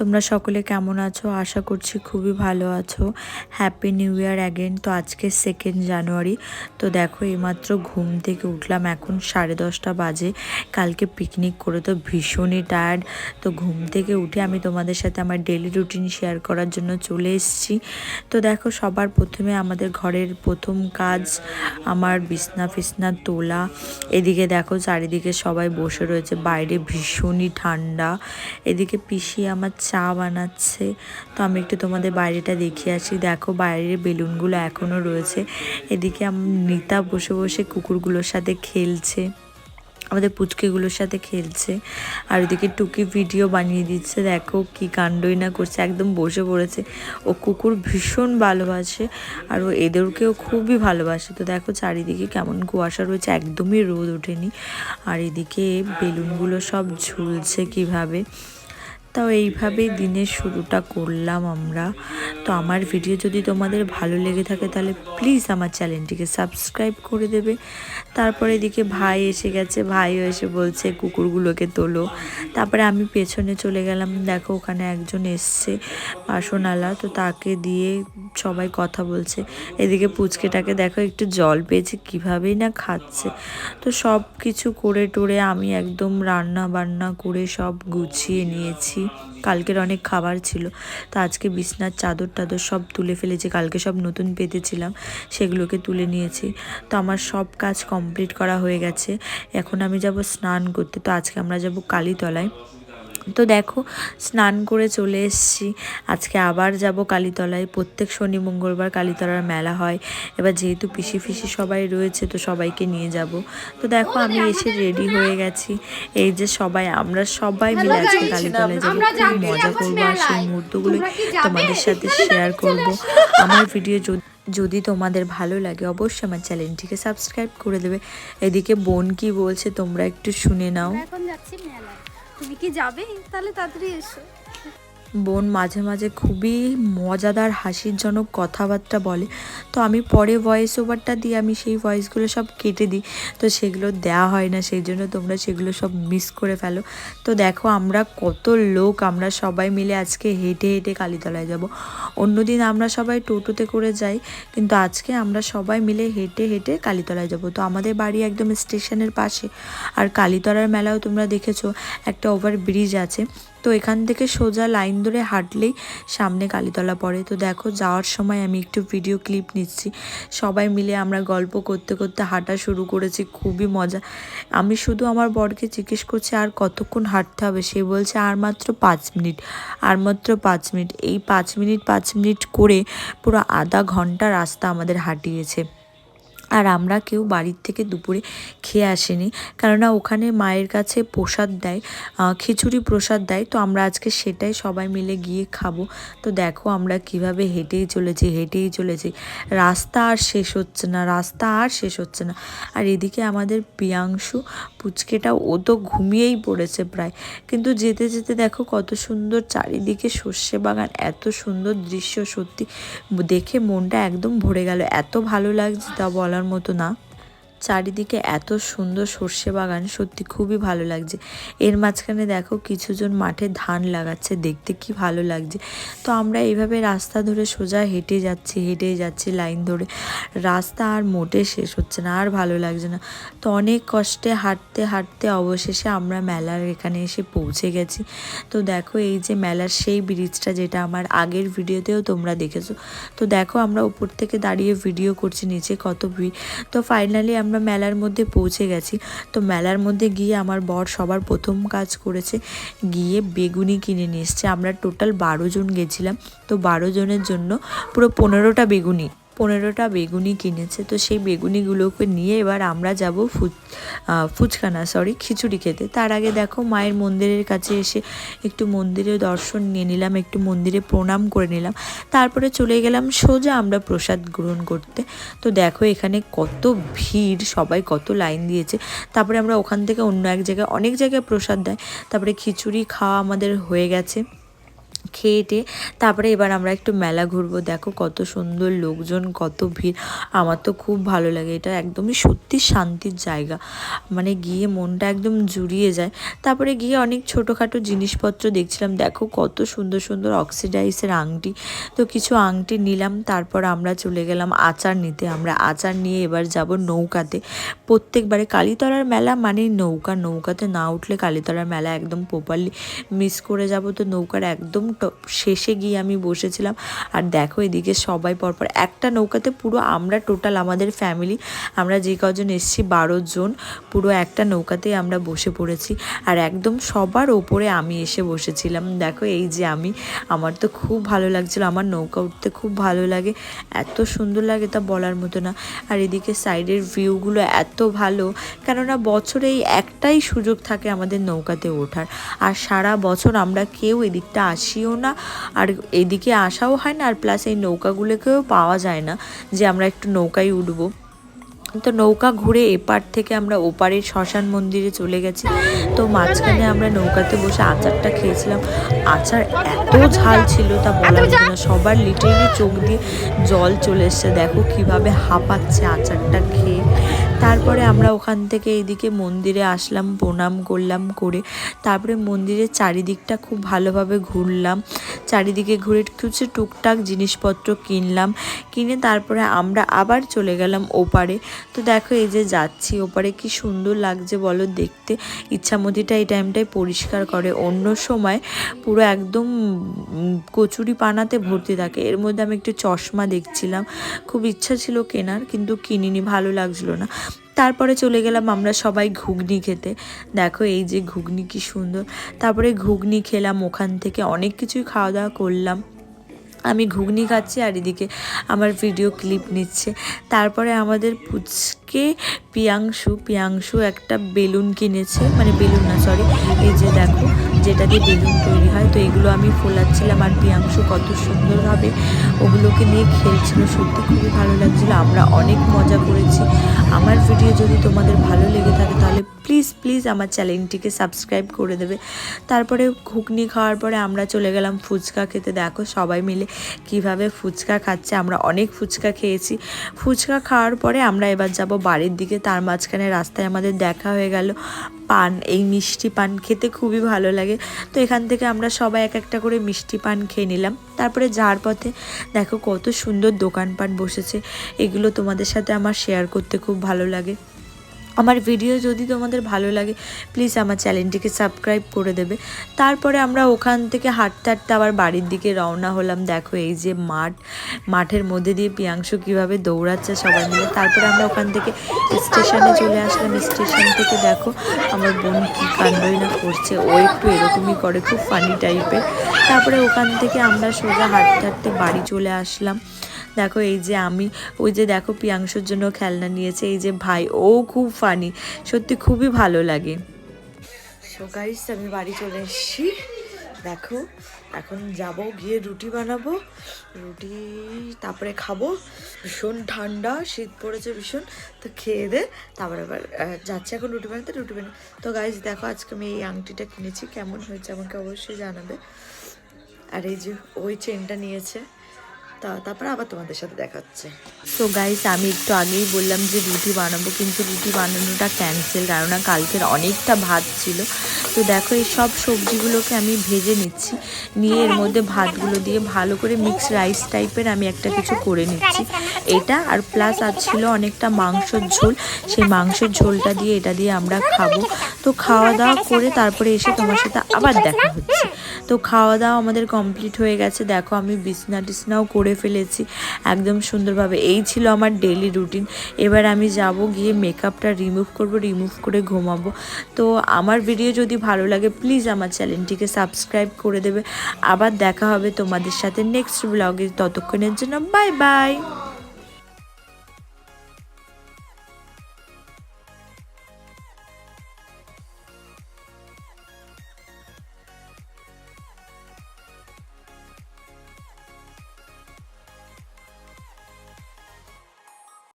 তোমরা সকলে কেমন আছো? আশা করছি খুবই ভালো আছো। হ্যাপি নিউ ইয়ার অ্যাগেন তো আজকে সেকেন্ড জানুয়ারি তো দেখো, এইমাত্র ঘুম থেকে উঠলাম। এখন সাড়ে দশটা বাজে। কালকে পিকনিক করে তো ভীষণই টায়ার্ড তো ঘুম থেকে উঠে আমি তোমাদের সাথে আমার ডেলি রুটিন শেয়ার করার জন্য চলে এসেছি। তো দেখো, সবার প্রথমে আমাদের ঘরের প্রথম কাজ আমার বিছনা ফিসনা তোলা। এদিকে দেখো, চারিদিকে সবাই বসে রয়েছে। বাইরে ভীষণই ঠান্ডা। এদিকে পিসি আমার চা বানাচ্ছে। তো আমি একটু তোমাদের বাইরেটা দেখিয়ে আসি। দেখো বাইরের বেলুনগুলো এখনও রয়েছে। এদিকে নিতা বসে বসে কুকুরগুলোর সাথে খেলছে। আমাদের পুচকেগুলোর সাথে খেলছে। আর ওদিকে টুকি ভিডিও বানিয়ে দিচ্ছে। দেখো কি কাণ্ডই না করছে। একদম বসে পড়েছে। ও কুকুর ভীষণ ভালোবাসে। আর ও এদেরকেও খুবই ভালোবাসে। তো দেখো চারিদিকে কেমন কুয়াশা রয়েছে। একদমই রোদ ওঠেনি। আর এদিকে বেলুনগুলো সব ঝুলছে কীভাবে। তাও এইভাবেই দিনের শুরুটা করলাম আমরা। তো আমার ভিডিও যদি তোমাদের ভালো লেগে থাকে তাহলে প্লিজ আমার চ্যানেলটিকে সাবস্ক্রাইব করে দেবে। তারপরে এদিকে ভাই এসে গেছে, ভাইও এসে বলছে, কুকুরগুলোকে তোলো। তারপরে আমি পেছনে চলে গেলাম। দেখো ওখানে একজন এসছে বাসনালা তো তাকে দিয়ে সবাই কথা বলছে। এদিকে পুচকেটাকে দেখো একটু জল পেয়েছে, কীভাবেই না খাচ্ছে। তো সব কিছু করে টোরে আমি একদম রান্না বান্না করে সব গুছিয়ে নিয়েছি। কালকের অনেক খাবার ছিল। তো আজকে বিছনার চাদর টাদর সব তুলে ফেলেছি। কালকে সব নতুন পেতেছিলাম, সেগুলোকে তুলে নিয়েছি। তো আমার সব কাজ কমপ্লিট করা হয়ে গেছে। এখন আমি যাব স্নান করতে। তো আজকে আমরা যাব কালীতলায়। তো দেখো স্নান করে চলে এসেছি। আজকে আবার যাব কালীতলায়। প্রত্যেক শনি মঙ্গলবার কালীতলার মেলা হয়। এবার যেহেতু পিসি ফিসি সবাই রয়েছে তো সবাইকে নিয়ে যাব। তো দেখো আমি এসে রেডি হয়ে গেছি। এই যে সবাই আমরা সবাই মিলে আজকে কালীতলায় যাব। খুব মজা করব আর সেই মুহূর্তগুলো তোমাদের সাথে শেয়ার করব। আমার ভিডিও যদি যদি তোমাদের ভালো লাগে অবশ্যই আমার চ্যানেলটিকে সাবস্ক্রাইব করে দেবে। এদিকে বোন কি বলছে তোমরা একটু শুনে নাও। এখন যাচ্ছি মেলায়। তুমি কি যাবে? তাহলে তাড়াতাড়ি এসো। বোন মাঝে মাঝে খুবই মজাদার হাসিরজনক কথাবার্তা বলে। তো আমি পরে ভয়েস ওভারটা দিয়ে আমি সেই ভয়েসগুলো সব কেটে দিই। তো সেগুলো দেওয়া হয় না, সেই জন্য তোমরা সেগুলো সব মিস করে ফেলো। তো দেখো আমরা কত লোক, আমরা সবাই মিলে আজকে হেঁটে হেঁটে কালীতলায় যাব। অন্যদিন আমরা সবাই টোটোতে করে যাই, কিন্তু আজকে আমরা সবাই মিলে হেঁটে হেঁটে কালীতলায় যাব। তো আমাদের বাড়ি একদম স্টেশনের পাশে। আর কালীতলার মেলাও তোমরা দেখেছ, একটা ওভার ব্রিজ আছে। তো এখান থেকে সোজা লাইন ধরে হাঁটলেই সামনে কালীতলা পড়ে। তো দেখো, যাওয়ার সময় আমি একটু ভিডিও ক্লিপ নিচ্ছি। সবাই মিলে আমরা গল্প করতে করতে হাঁটা শুরু করেছি, খুবই মজা। আমি শুধু আমার বরকে জিজ্ঞেস করছি, আর কতক্ষণ হাঁটতে হবে? সে বলছে, আর মাত্র পাঁচ মিনিট। আর মাত্র পাঁচ মিনিট। এই পাঁচ মিনিট পাঁচ মিনিট করে পুরো আধা ঘণ্টা রাস্তা আমাদের হাঁটিয়েছে। আর আমরা কেউ বাড়ির থেকে দুপুরে খেয়ে আসিনি। কেননা ওখানে মায়ের কাছে প্রসাদ দেয় খিচুড়ি প্রসাদ দেয়। তো আমরা আজকে সেটাই সবাই মিলে গিয়ে খাব। তো দেখো আমরা কীভাবে হেঁটেই চলেছি হেঁটেই চলেছি। রাস্তা আর শেষ হচ্ছে না, রাস্তা আর শেষ হচ্ছে না। আর এদিকে আমাদের প্রিয়াংশু পুচকেটা ও তো ঘুমিয়েই পড়েছে প্রায়। কিন্তু যেতে যেতে দেখো কত সুন্দর চারিদিকে সর্ষে বাগান, এত সুন্দর দৃশ্য সত্যি। দেখে মনটা একদম ভরে গেল। এত ভালো লাগছে তা বলার মতো না। চারিদিকে এত সুন্দর সর্ষে বাগান, সত্যি খুবই ভালো লাগছে। এর মাঝখানে দেখো কিছুজন মাঠে ধান লাগাচ্ছে, দেখতে কি ভালো লাগছে। তো আমরা এইভাবে রাস্তা ধরে সোজা হেঁটে যাচ্ছি হেঁটে যাচ্ছি লাইন ধরে। রাস্তা আর মোটে শেষ হচ্ছে না, আর ভালো লাগছে না। তো অনেক কষ্টে হাঁটতে হাঁটতে অবশেষে আমরা মেলার এখানে এসে পৌঁছে গেছি। তো দেখো এই যে মেলার সেই ব্রিজটা যেটা আমার আগের ভিডিওতেও তোমরা দেখেছ। তো দেখো আমরা উপর থেকে দাঁড়িয়ে ভিডিও করছি, নিচে কত ভিড়। তো ফাইনালি আমরা মেলার মধ্যে পৌঁছে গেছি। তো মেলার মধ্যে গিয়ে আমার বর সবার প্রথম কাজ করেছে গিয়ে বেগুনি কিনে নিয়ে এসছে। আমরা টোটাল বারো জন গেছিলাম। তো বারো জনের জন্য পুরো পনেরোটা বেগুনি পনেরোটা বেগুনি কিনেছে তো সেই বেগুনিগুলোকে নিয়ে এবার আমরা যাব ফুচ আহ, ফুচকা না সরি খিচুড়ি খেতে। তার আগে দেখো মায়ের মন্দিরের কাছে এসে একটু মন্দিরে দর্শন নিয়ে নিলাম একটু মন্দিরে প্রণাম করে নিলাম। তারপরে চলে গেলাম সোজা আমরা প্রসাদ গ্রহণ করতে। তো দেখো এখানে কত ভিড় সবাই কত লাইন দিয়েছে। তারপরে আমরা ওখান থেকে অন্য এক জায়গায় অনেক জায়গায় প্রসাদ দেয়। তারপরে খিচুড়ি খাওয়া আমাদের হয়ে গেছে। খেয়ে টেয়ে তারপরে এবার আমরা একটু মেলা ঘুরবো। দেখো কত সুন্দর লোকজন, কত ভিড়। আমার তো খুব ভালো লাগে। এটা একদমই সত্যি শান্তির জায়গা। মানে গিয়ে মনটা একদম জুড়িয়ে যায়। তারপরে গিয়ে অনেক ছোটোখাটো জিনিসপত্র দেখছিলাম। দেখো কত সুন্দর সুন্দর অক্সিডাইসের আংটি। তো কিছু আংটি নিলাম, তারপর আমরা চলে গেলাম আচার নিতে। আমরা আচার নিয়ে এবার যাব নৌকাতে। প্রত্যেকবারে কালীতলার মেলা মানে নৌকা। নৌকাতে না উঠলে কালীতলার মেলা একদম প্রপারলি মিস করে যাব। তো নৌকার একদম শেষে গিয়ে আমি বসেছিলাম। আর দেখো এদিকে সবাই পরপর, একটা নৌকাতে পুরো আমরা টোটাল আমাদের ফ্যামিলি আমরা যে কজন এসেছি বারো জন, পুরো একটা নৌকাতেই আমরা বসে পড়েছি। আর একদম সবার ওপরে আমি এসে বসেছিলাম। দেখো এই যে আমি, আমার তো খুব ভালো লাগছিল, আমার নৌকা উঠতে খুব ভালো লাগে। এত সুন্দর লাগে তা বলার মতো না। আর এদিকে সাইডের ভিউগুলো এত ভালো, কেননা বছরে এই একটাই সুযোগ থাকে আমাদের নৌকাতে ওঠার। আর সারা বছর আমরা কেউ এদিকটা আসিও না। আর এদিকে আসাও হয় না, আর প্লাস এই নৌকাগুলোকেও পাওয়া যায় না, যে আমরা একটু নৌকায় উঠবো। তো নৌকা ঘুরে এপার থেকে আমরা ওপারের শ্মশান মন্দিরে চলে গেছি। তো মাঝখানে আমরা নৌকাতে বসে আচারটা খেয়েছিলাম। আচার এত ঝাল ছিল তা মতো না, সবার লিটারেলি চোখ দিয়ে জল চলে এসছে। দেখো কীভাবে হাঁপাচ্ছে আচারটা খেয়ে। তারপরে আমরা ওখান থেকে এইদিকে মন্দিরে আসলাম, প্রণাম করলাম, করে তারপরে মন্দিরের চারিদিকটা খুব ভালোভাবে ঘুরলাম। চারিদিকে ঘুরে কিছু টুকটাক জিনিসপত্র কিনলাম। কিনে তারপরে আমরা আবার চলে গেলাম ওপারে। তো দেখো এই যে যাচ্ছি ওপারে, কি সুন্দর লাগছে বলো দেখতে। ইচ্ছামতিটা এই টাইমটায় পরিষ্কার করে। অন্য সময় পুরো একদম কচুরি পানাতে ভর্তি থাকে। এর মধ্যে আমি একটু চশমা দেখছিলাম। খুব ইচ্ছা ছিল কেনার, কিন্তু কিনিনি, ভালো লাগছিল না। তারপরে চলে গেলাম আমরা সবাই ঘুগনি খেতে। দেখো এই যে ঘুগনি কি সুন্দর। তারপরে ঘুগনি খেলাম, ওখান থেকে অনেক কিছুই খাওয়া দাওয়া করলাম। আমি ঘুগনি খাচ্ছি আর এদিকে আমার ভিডিও ক্লিপ নিচ্ছে। তারপরে আমাদের পুচকে পিয়াংশু পিয়াংশু একটা বেলুন কিনেছে। মানে বেলুন না সরি এই যে দেখো যেটা দিয়ে বেলুন তৈরি হয়, তো এগুলো আমি ফোলাচ্ছিলাম আর পিয়াংশু কত সুন্দরভাবে ওগুলোকে নিয়ে খেলছিল, সত্যি খুবই ভালো লাগছিল। আমরা অনেক মজা করেছি। আমার ভিডিও যদি তোমাদের ভালো লেগে থাকে তাহলে প্লিজ প্লিজ আমার চ্যানেলটিকে সাবস্ক্রাইব করে দেবে। তারপরে ঘুগনি খাওয়ার পরে আমরা চলে গেলাম ফুচকা খেতে। দেখো সবাই মিলে কীভাবে ফুচকা খাচ্ছে। আমরা অনেক ফুচকা খেয়েছি। ফুচকা খাওয়ার পরে আমরা এবার যাব বাড়ির দিকে। তার মাঝখানে রাস্তায় আমাদের দেখা হয়ে গেল। পান, এই মিষ্টি পান খেতে খুবই ভালো লাগে। তো এখান থেকে আমরা সবাই এক একটা করে মিষ্টি পান খেয়ে নিলাম। তারপরে যাওয়ার পথে দেখো কত সুন্দর দোকান পান বসেছে। এগুলো তোমাদের সাথে আমার শেয়ার করতে খুব ভালো লাগে। আমার ভিডিও যদি তোমাদের ভালো লাগে প্লিজ আমার চ্যানেলটিকে সাবস্ক্রাইব করে দেবে। তারপরে আমরা ওখান থেকে হাঁটতে হাঁটতে আবার বাড়ির দিকে রওনা হলাম। দেখো এই যে মাঠ, মাঠের মধ্যে দিয়ে পিয়াংশু কীভাবে দৌড়াচ্ছে সবাই মিলে। তারপরে আমরা ওখান থেকে স্টেশনে চলে আসলাম। স্টেশন থেকে দেখো আমার বোন কী কাণ্ডই না করছে। ও একটু এরকমই করে, খুব ফানি টাইপের তারপরে ওখান থেকে আমরা সোজা হাঁটতে হাঁটতে বাড়ি চলে আসলাম। দেখো, এই যে আমি, ওই যে দেখো পিয়াংশুর জন্য খেলনা নিয়েছে, এই যে ভাই, ও খুব ফানি সত্যি খুবই ভালো লাগে। সো গাইস আমি বাড়ি চলে এসেছি। দেখো, এখন যাব, গিয়ে রুটি বানাবো। রুটি, তারপরে খাব। ভীষণ ঠান্ডা, শীত পড়েছে ভীষণ, তো খেয়ে দে। তারপরে আবার যাচ্ছি এখন রুটি বানাতে, রুটি বানাই তো গাইস দেখো, আজকে আমি এই আংটিটা কিনেছি, কেমন হয়েছে আমাকে অবশ্যই জানাবে। আর এই যে ওই চেনটা নিয়েছে। তা তারপরে আবার তোমাদের সাথে দেখাচ্ছে। তো গাইস আমি একটু আগেই বললাম যে রুটি বানাবো, কিন্তু রুটি বানানোটা ক্যান্সেল কেননা কালকের অনেকটা ভাত ছিল। তো দেখো, এই সব সবজিগুলোকে আমি ভেজে নিচ্ছি। নিয়ে এর মধ্যে ভাতগুলো দিয়ে ভালো করে মিক্স রাইস টাইপের আমি একটা কিছু করে নিচ্ছি। এটা আর প্লাস আর ছিল অনেকটা মাংসর ঝোল। সেই মাংসের ঝোলটা দিয়ে এটা দিয়ে আমরা খাব। তো খাওয়া দাওয়া করে তারপরে এসে তোমার সাথে আবার দেখা হচ্ছে। তো খাওয়া দাওয়া আমাদের কমপ্লিট হয়ে গেছে। দেখো আমি বিছনা টিছনাও করে ফেলেছি একদম সুন্দরভাবে। এই ছিল আমার ডেলি রুটিন এবার আমি যাব গিয়ে মেকআপটা রিমুভ করব রিমুভ করে ঘুমাবো। তো আমার ভিডিও যদি ভালো লাগে প্লিজ আমার চ্যানেলটিকে সাবস্ক্রাইব করে দেবে। আবার দেখা হবে তোমাদের সাথে নেক্সট ব্লগে ততক্ষণের জন্য বাই বাই